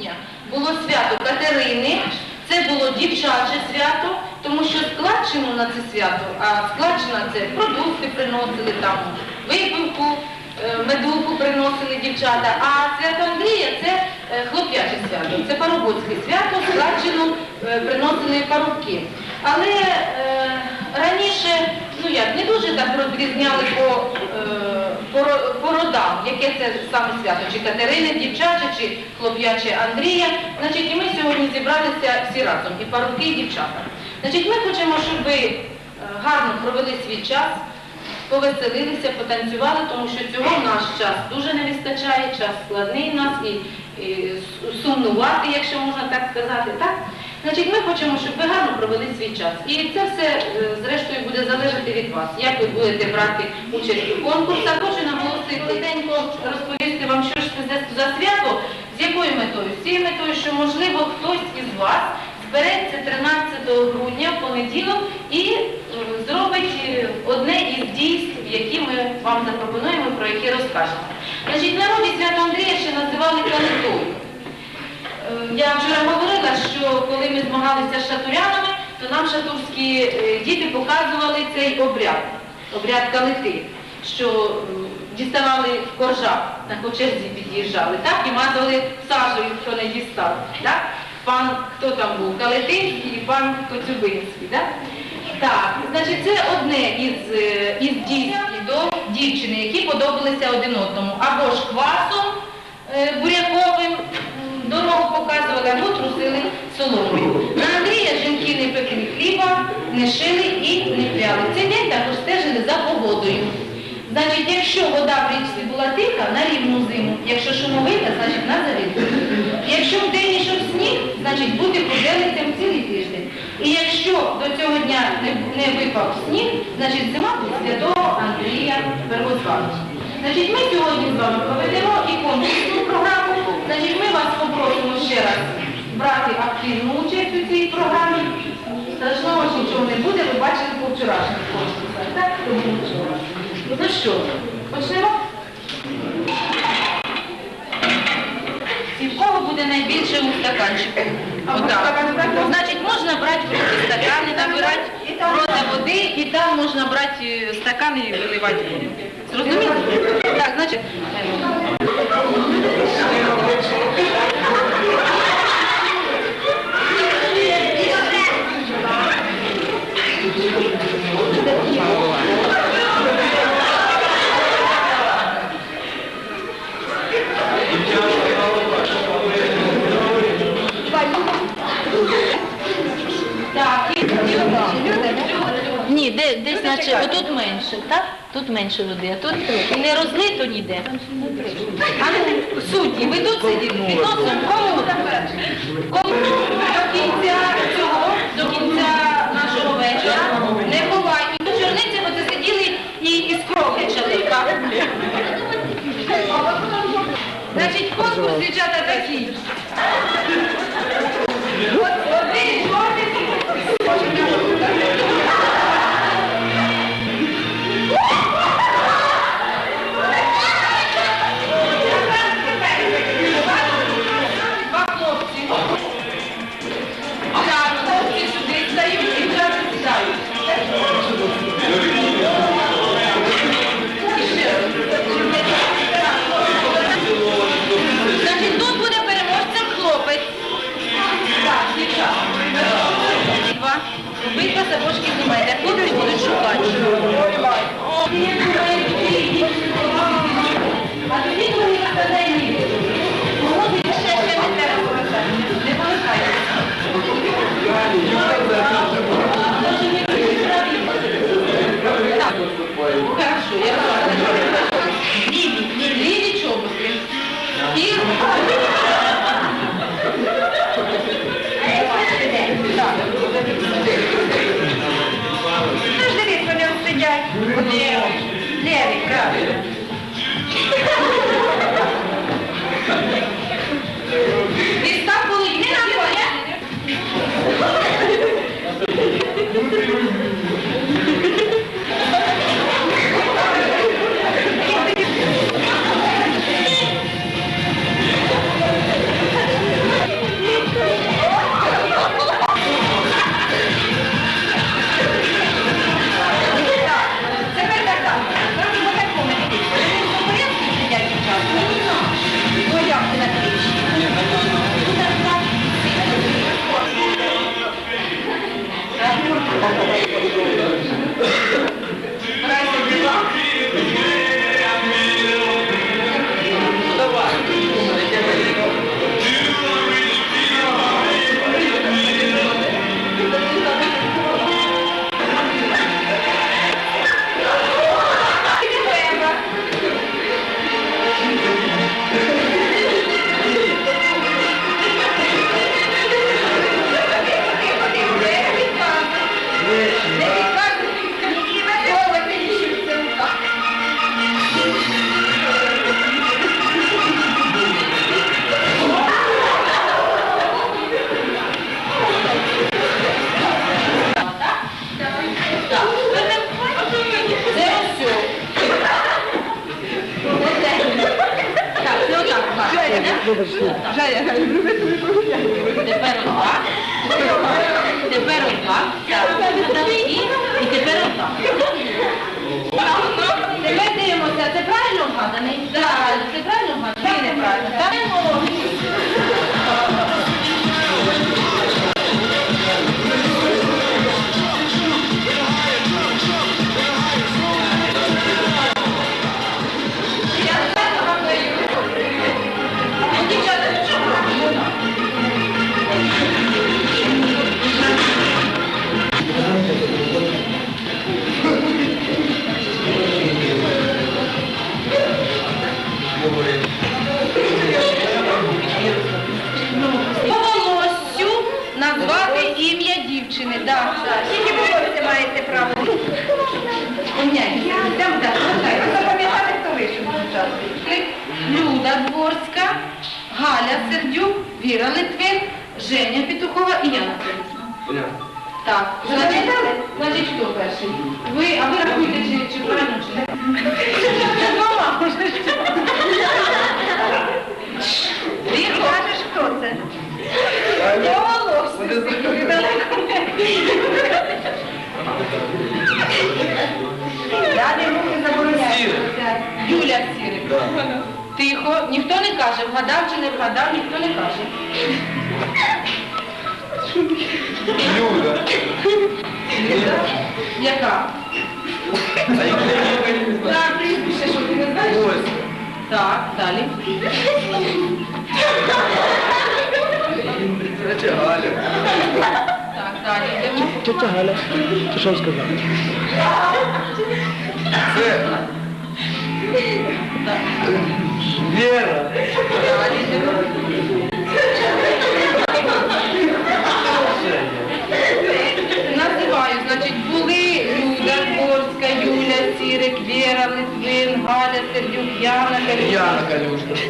грудня було свято Катерини, це було дівчаче свято, тому що складчину на це свято, а складчина це продукти приносили там, випивку, е, медовку приносили дівчата, а свято Андрія це е, хлоп'яче свято, це парубоцьке свято, складчину е, приносили парубки. Але е, раніше, ну як, не дуже так розрізняли по, е, по, родам, яке це саме свято, чи Катерини, дівчаче, чи хлоп'яче Андрія. Значить, і ми сьогодні зібралися всі разом, і парубки, і дівчата. Значить, ми хочемо, щоб ви е, гарно провели свій час, повеселилися, потанцювали, тому що цього наш час дуже не вистачає, час складний в нас і, і сумнувати, якщо можна так сказати. Так? Значить, ми хочемо, щоб ви гарно провели свій час. І це все, е, зрештою, буде залежати від вас, як ви будете брати участь у конкурсах. Хочу наголосити, розповісти вам, що ж це за- свято, з якою метою? З цією метою, що, можливо, хтось із вас збереться 13 грудня понеділок і е, зробить е, одне із дійств, які ми вам запропонуємо, про які розкажемо. Значить, народі свято Андрія ще називали калитою. Е, Я вчора говорила, що коли ми змагалися з шатурянами, то нам шатурські е, діти показували цей обряд, обряд калити, що діставали коржа, на кочерзі під'їжджали, так, і мазали сажею, хто не дістав. Так? Пан, хто там був, Калитинський і пан Коцюбинський. Так? Так, значить, це одне із, е, із дійств до дівчини, які подобалися один одному. Або ж квасом буряковим, дорогу показували, або трусили соломою. На Андрія жінки не пекли хліба, не шили і не пряли. Цей день також стежили за погодою. Значить, якщо вода в річці була тиха, на рівну зиму, якщо шумовита, значить на завіду. Якщо в день йшов сніг, значить бути куделицям цілий тиждень. І якщо до цього дня не, не випав сніг, значить зима святого Андрія Первозванича. Значить, ми сьогодні з вами проведемо і конкурсну програму. Значить, ми вас попросимо ще раз брати активну участь у цій програмі. Страшного ж нічого не буде, ви бачили по вчорашніх конкурсах. Так, тому вчора. Ну що, почнемо? І в кого буде найбільше у стаканчику? Отак. Значить, можна брати в руки стакани, набирати води, і там можна брати стакан і виливати воду. Зрозуміло? Так, значить. Наче, отут менше, так? Тут менше води, а тут не розлито ніде. А ну, судді, ви тут сиділи, відносом кому? Кому Thank you. Я не руки забороняю. Юля Сірик. Тихо, ніхто не каже, вгадав чи не вгадав, ніхто не каже. Люда. Яка? А я не знаю. Так, прізвище, що ти не знаєш? Ось. Так, далі. Це Галя. Далі йдемо. Тетя Галя, ти що сказав? Це Вера. далі йдемо. Називаю, значить, були Люда Горська, Юля Сірик, Віра Литвин, Галя Сердюк, Яна Калюжна. Яна Калюшка.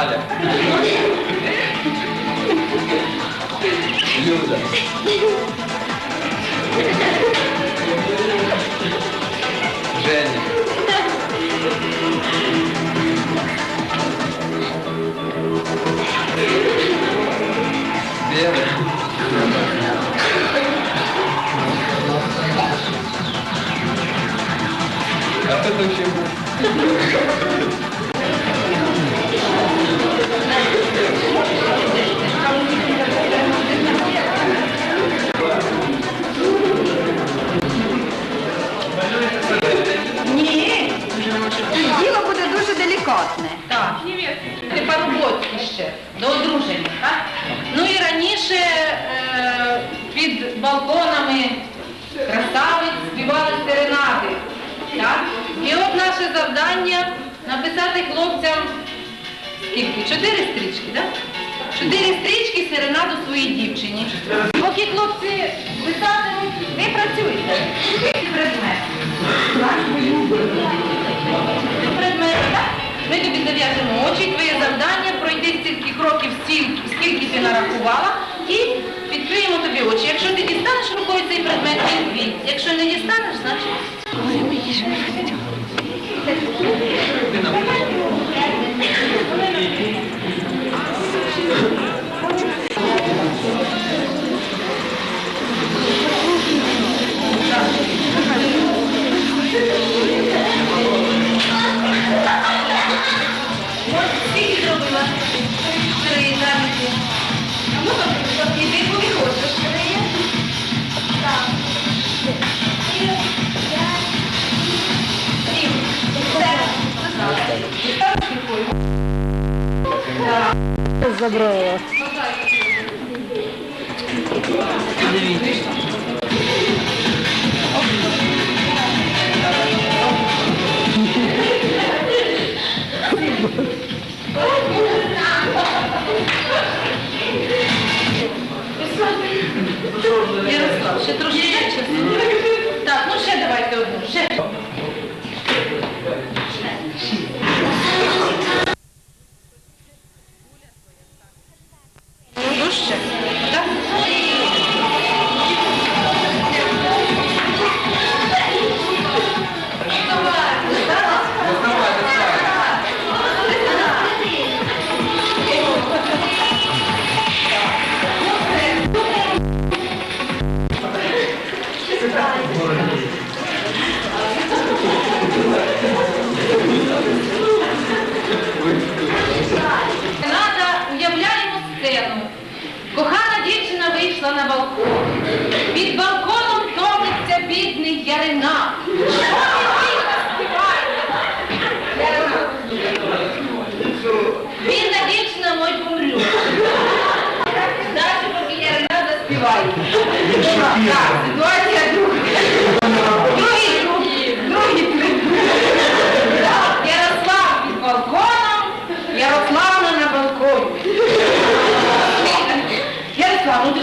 Галя. Хлопцям скільки? Чотири стрічки, так? Чотири стрічки серенаду своїй дівчині. Поки хлопці писатимуть, ви працюєте. Предмет. Предмет, так? Ми тобі зав'яжемо очі, твоє завдання пройти стільки кроків, стільки, скільки ти нарахувала, і відкриємо тобі очі. Якщо ти дістанеш рукою цей предмет, він твій. Якщо не дістанеш, значить. Ось Забрала.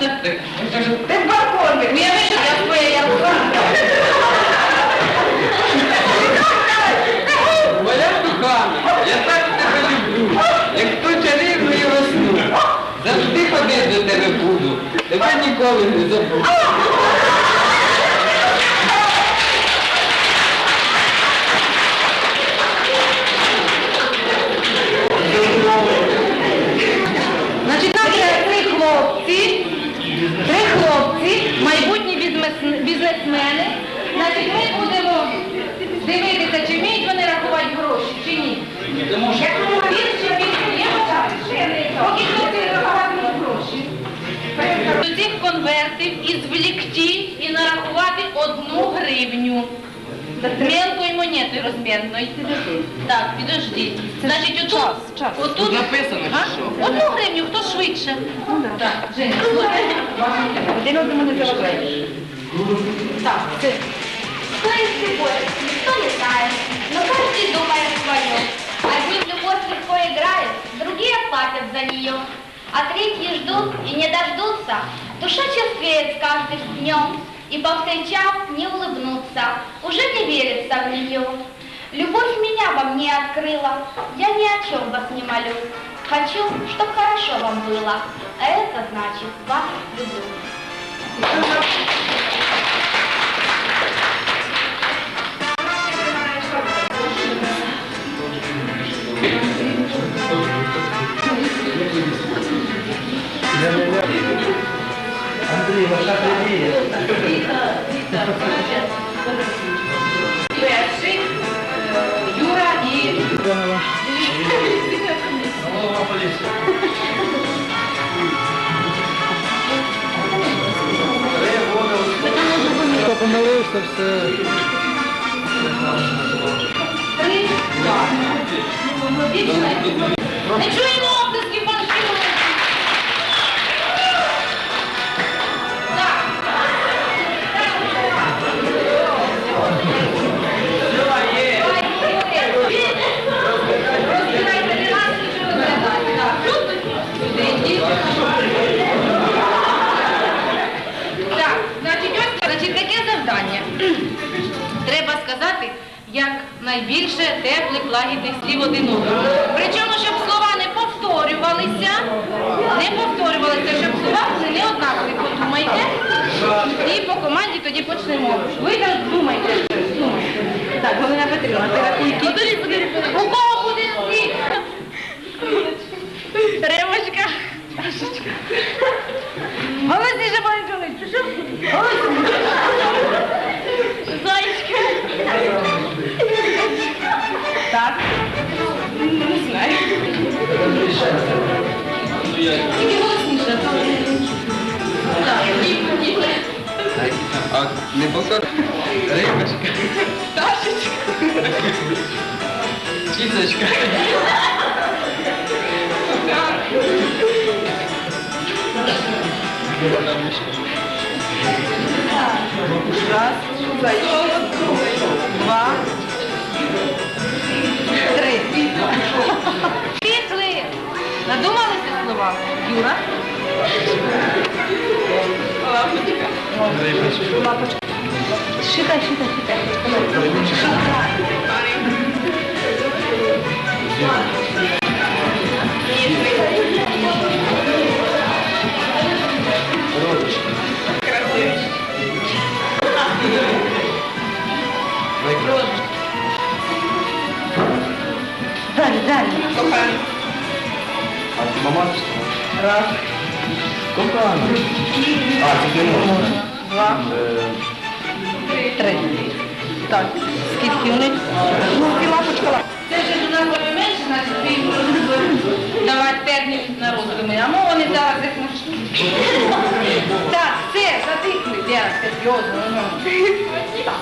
Ну ти балконі. Ну я вийшов, я своя Ярославна. Моя кохана, я так тебе люблю. Як ту і весну. Завжди ходити до тебе буду. Тебе ніколи не забуду. Значить, там є три хлопці, три хлопці, майбутні бізнес- бізнесмени. Значить, ми будемо дивитися, чи вміють вони рахувати гроші, чи ні. Якщо більше, більше, є бажаючі. Поки хлопці рахуватимуть гроші. До цих конвертів ізвлікти і нарахувати одну гривню. Мелкою монетою розмірною. Так, підожди. Значить, отут, отут написано, А? що? Одну гривню, хто швидше? Так, Женя, слухай. Один одному не заважає. Так, це. Кто из любовь, никто не знает, но каждый думает о своем. Одни в любовь легко играют, другие платят за нее, а третьи ждут и не дождутся. Душа черствеет с каждым днем, и повстречав не улыбнуться, уже не верится в нее. Любовь меня во мне открыла, я ни о чем вас не молю. Хочу, чтоб хорошо вам было, а это значит вас люблю. Помилився, все. Почнемо. Ви так думайте. думайте. Так, Галина Петрівна, ти рахуй. У кого буде скільки? Ремочка. Голосніше, пане що? Зайчка. Так. Не знаю. Тільки голосніше. Так, А не повтор? Рибочка. Ташечка. Кісочка. Раз, два, три. Пішли. Надумалися слова? Юра? Считай, считай, считай. Далі, далі. Коханий. А ти мама? Раз. То. А, це. Два, три. Так, скільки у них? Ну, і лапочка лапочка. Це вже до менше, значить ти їм розумієш, давати термін на роздуми. А мова не дала цих мужчин. Так, все, затихли. Я серйозно. ну. Так.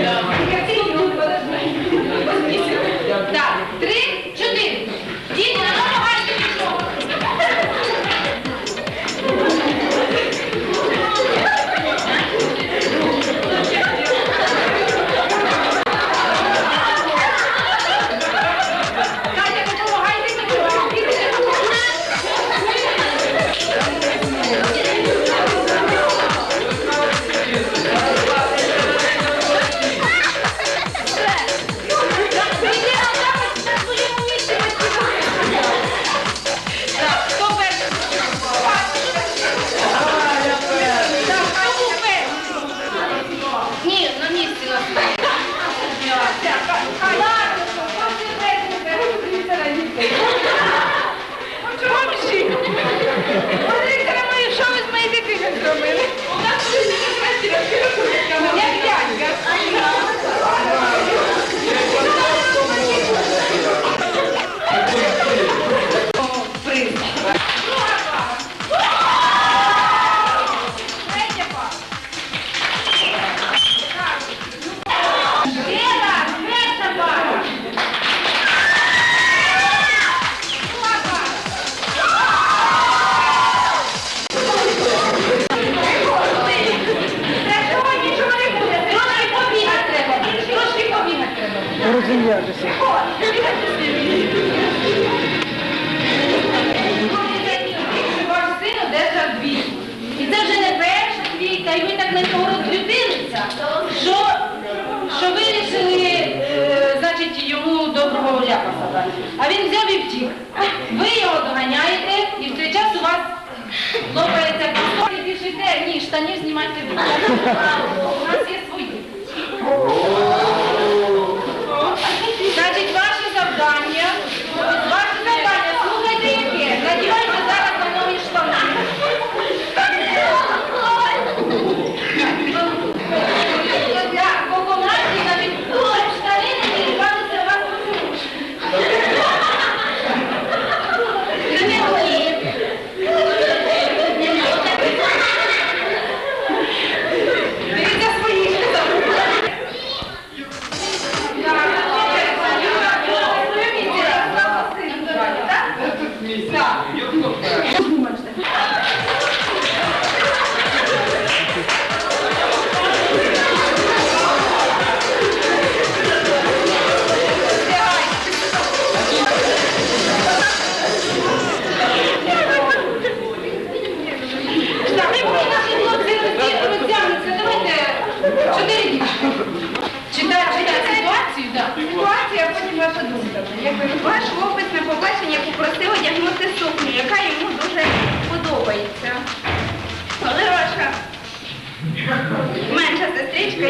Yeah.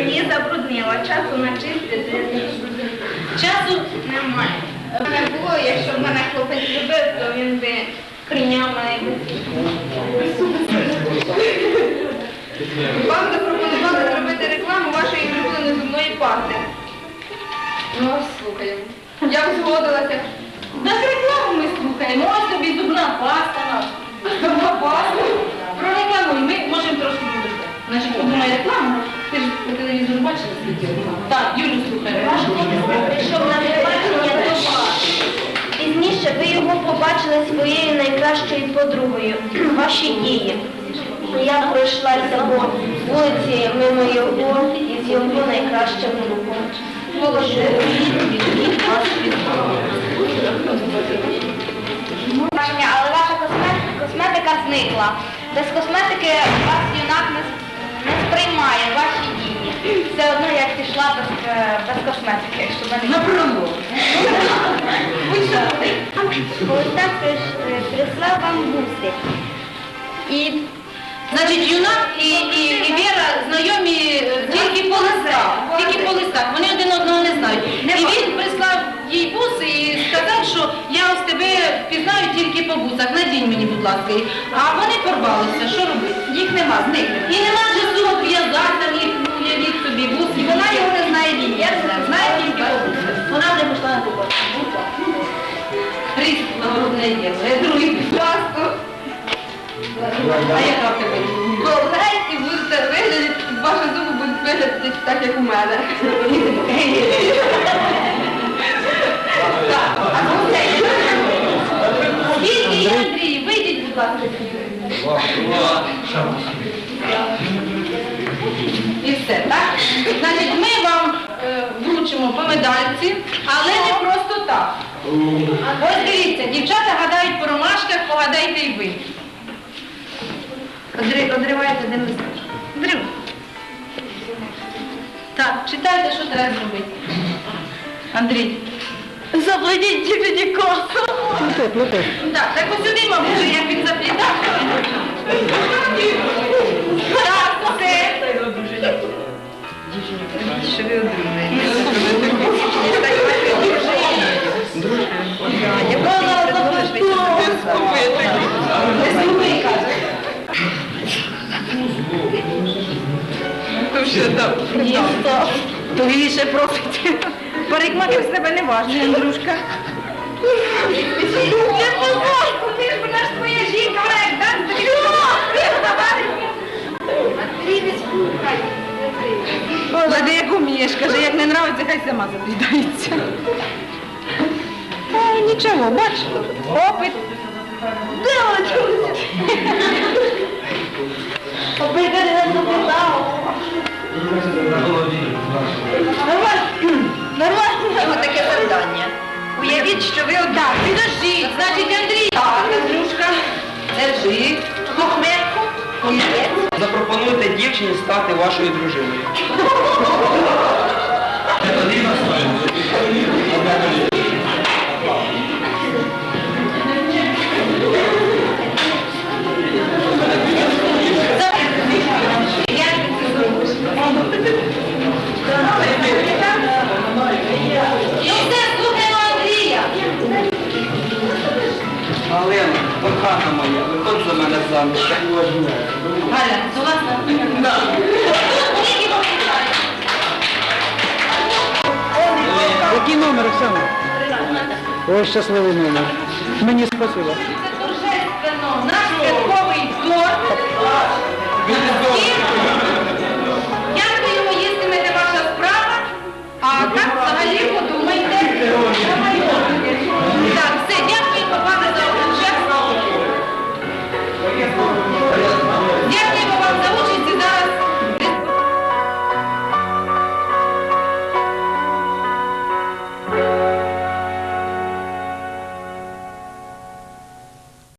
Її забруднила. Часу начистити Часу немає. Не було, якщо б мене хлопець любив, то він би прийняв мене. Вам запропонували зробити рекламу вашої улюбленої зубної пасти. Ну, слухаємо. Я б згодилася. Так рекламу ми слухаємо. Ось тобі зубна паста. Зубна паста. Прорекламуй, ми можемо трошки буде. Значить, подумай рекламу. Так, Юлю слухаємо. Ваш хлопець прийшов на побачення до вас. Пізніше ви його побачили своєю найкращою подругою. Ваші дії. Я пройшлася по вулиці мимо його з його найкращим другом. Але ваша косметика, косметика зникла. Без косметики вас юнак не сприймає ваші дії. Все одно як пішла без, е, без косметики, якщо мене На пролог. Ось так приш- е, прислав вам буси. І Значить, юнак і, і, і Віра знайомі е, тільки по листах. Тільки по листах. Вони один одного не знають. І він прислав їй буси і сказав, що я ось тебе впізнаю тільки по бусах. Надінь мені, будь ласка. А вони порвалися. Що робити? Їх нема, зникли. І нема вже сумок вона його не знає він. Я не знаю, знає тільки по вона вже пішла на купу. Христ нагородне є. Другий Часто А яка в тебе? довгенькі будете виглядати, ваші зуби будуть виглядати так, як у мене. Скільки Андрій, вийдіть, будь ласка. І все, так? Значить, ми вам е, вручимо по медальці, але не просто так. Ось дивіться, дівчата гадають по ромашках, погадайте і ви. Одри- Одривайте один листочок. Одрив. Так, читайте, що треба зробити. Андрій. Заплатіть дівчині косу. Так, так ось сюди, мабуть, як він заплітав. Що ви одружені? Якого Не слухай, каже. Що. То просить. Парикмахер з тебе не важний, Андрюшка. Я позорку, ти ж вона ж твоя жінка, як каже, як не нравиться, хай сама заплітається. Ай, нічого, бач, опит. Нормально таке завдання. Уявіть, що ви одна. Підождіть, значить, Андрій. Так, Андрюшка, держи. Кухметку. Запропонуйте дівчині стати вашою дружиною. І кохана моя, виходь за мене заміж. Галя, согласна? Скільки попитаєш? Який номер, Оксана? Ось щасливий номер. Мені спасибо. Це торжественно. Наш святковий торт